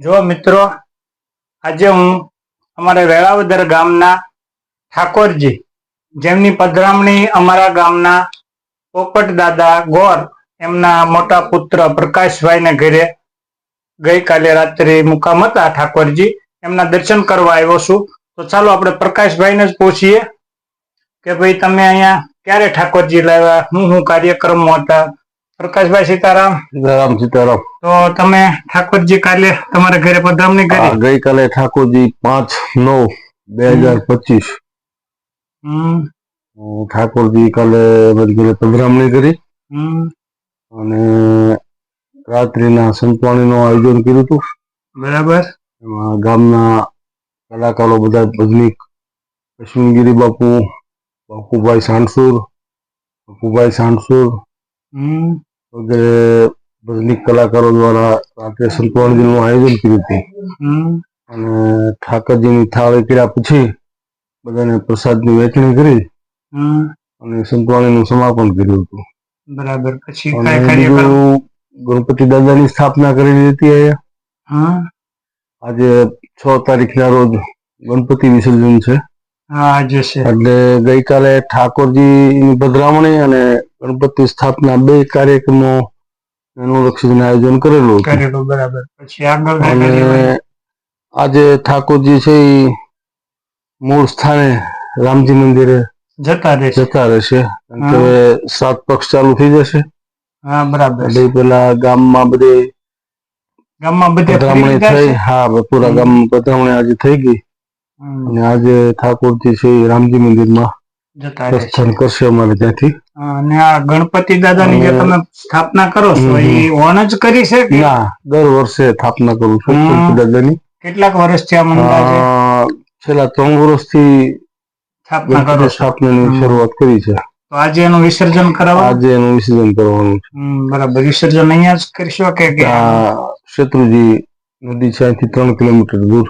જો મિત્રો, આજે હું અમારા વેળાવદર ગામના ઠાકોરજી, જેમની પધરામણી અમારા ગામના પોપટ દાદા ગોર, એમના મોટા પુત્ર પ્રકાશભાઈને ઘરે ગઈકાલે રાત્રે મુકામ હતા ઠાકોરજી. એમના દર્શન કરવા આવ્યો છું. તો ચાલો આપણે પ્રકાશભાઈને જ પૂછીએ કે ભાઈ તમે અહીંયા ક્યારે ઠાકોરજી લાવ્યા? હું હું કાર્યક્રમો હતા? પ્રકાશભાઈ સીતારામ. સીતારામ સીતારામ. તો તમે ઠાકોરજી કાલે તમારા ઘરે પધરામણી કરી? ગઈકાલે ઠાકોરજી પાંચ નવ બે હજાર પચીસ. હમ. ઠાકોરજી કાલે ઘરે પધરામણી કરી. હમ. અને રાત્રિના સંતવાણીનું આયોજન કર્યું હતું. બરાબર. એમાં ગામના કલાકારો બધા ભજનીક અશ્વિનગીરી બાપુ બાપુભાઈ સાણસુર બાપુભાઈ સાણસુર વગેરે ભજનીક કલાકારો દ્વારા રાત્રે સંતવાણીનું આયોજન કર્યું હતું. અને ઠાકરજીની થાળી કર્યા પછી બધાને પ્રસાદની વહેંચણી કરી હમ. અને સંતવાણીનું સમાપન કર્યું હતું. બરાબર. પછી ગણપતિ દાદાની સ્થાપના કરેલી હતી અહીંયા. આજે છ તારીખના રોજ ગણપતિ વિસર્જન છે. હા આજે છે. એટલે ગઈકાલે ઠાકોરજીની ભદ્રામણી અને ગણપતિ સ્થાપના બે કાર્યક્રમો એનું લક્ષીને આયોજન કરેલું કરેલું બરાબર. પછી આગળ અને આજે ઠાકોરજી છે એ મૂળ સ્થાને રામજી મંદિરે જતા રહેશે. જતા રહેશે. સાત પક્ષ ચાલુ થઈ જશે. હા બરાબર. એટલે પેલા ગામમાં બધે ગામમાં બધે? હા પૂરા ગામમાં પધરામણી આજે થઈ ગઈ. અને આજે ઠાકોરજી છે રામજી મંદિરમાં પ્રસ્થાન કરશે અમારે ત્યાંથી. અને આ ગણપતિ દાદાની જે તમે સ્થાપના કરો છો એ ઓણ જ કરી છે ના દર વર્ષે સ્થાપના કરું છું હમ. દાદાની. કેટલાક વર્ષથી આ છેલ્લા ત્રણ વર્ષથી સ્થાપના કરો ગણપતિ સ્થાપનાની શરૂઆત કરી છે. તો આજે એનું વિસર્જન કરાવો? આજે એનું વિસર્જન કરવાનું છે. બરાબર. વિસર્જન અહીંયા જ કરશો કે શત્રુજી નદી છે અહીંથી ત્રણ કિલોમીટર દૂર.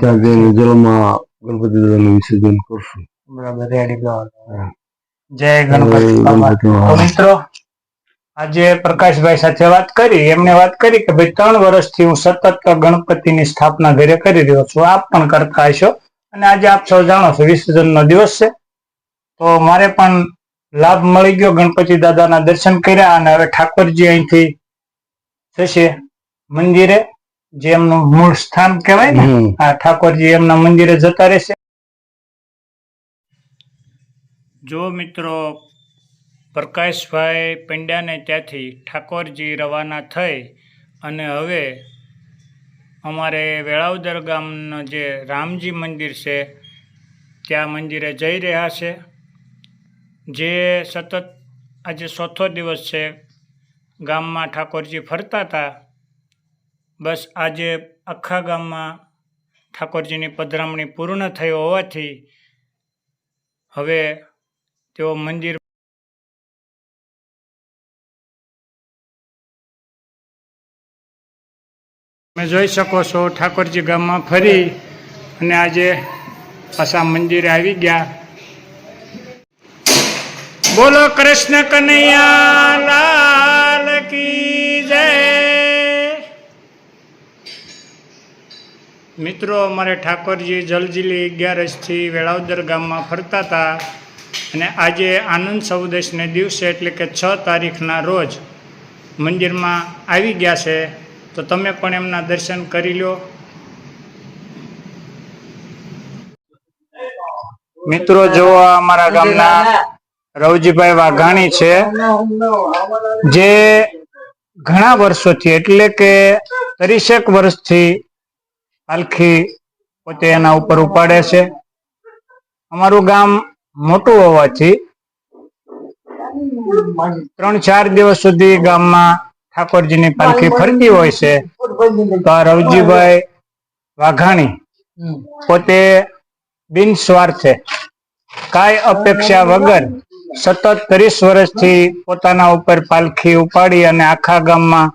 ત્યાં જઈને જલમાં ગણપતિ દાદાનું વિસર્જન કરશું. બરાબર રેડી જય ગણપતિ જય બાપા. ગણપતિ તો મિત્રો આજે પ્રકાશભાઈ સાથે વાત કરી એમને વાત કરી કે ભાઈ ત્રણ વર્ષથી હું સતત ગણપતિની સ્થાપના ઘરે કરી રહ્યો છું. આપ પણ કરતા હશો. અને આજે આપ સૌ જાણો છો વિસર્જનનો દિવસ છે. તો મારે પણ લાભ મળી ગયો ગણપતિ દાદાના દર્શન કર્યા અને હવે ઠાકોરજી અહીંથી થશે મંદિરે જે એમનું મૂળ સ્થાન કહેવાય ને આ ઠાકોરજી એમના મંદિરે જતા રહેશે. જો મિત્રો પ્રકાશભાઈ પંડ્યાને ત્યાંથી ઠાકોરજી રવાના થઈ અને હવે અમારે વેળાવદર ગામનું જે રામજી મંદિર છે ત્યાં મંદિરે જઈ રહ્યા છે. જે સતત આજે ચોથો દિવસ છે ગામમાં ઠાકોરજી ફરતા હતા. બસ આજે આખા ગામમાં ઠાકોરજીની પધરામણી પૂર્ણ થઈ હોવાથી હવે તેઓ મંદિર તમે જોઈ શકો છો, ઠાકોરજી ગામમાં ફરી અને આજે પાછા મંદિરે આવી ગયા. બોલો કૃષ્ણ કનૈયા મિત્રો, અમારે ઠાકોરજી જલજીલી અગિયારસથી વેળાવદર ગામમાં ફરતા હતા અને આજે આનંદ સૌદેશને દિવસે એટલે કે છ તારીખના રોજ મંદિરમાં આવી ગયા છે. તો તમે પણ એમના દર્શન કરી લો. મિત્રો જો અમારા ગામના રવજીભાઈ વાઘાણી છે, જે ઘણા વર્ષોથી એટલે કે ત્રીસેક વર્ષથી પાલખી પોતે એના ઉપર ઉપાડે છે. અમારું ગામ મોટું હોવાથી ત્રણ ચાર દિવસ સુધી ગામમાં ઠાકોરજીની પાલખી ફરતી હોય છે. તો આ રવજીભાઈ વાઘાણી પોતે બિન સ્વાર્થે કાંઈ અપેક્ષા વગર સતત ત્રીસ વર્ષથી પોતાના ઉપર પાલખી ઉપાડી અને આખા ગામમાં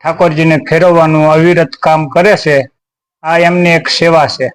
ઠાકોરજીને ફેરવવાનું અવિરત કામ કરે છે આ એમની એક સેવા છે.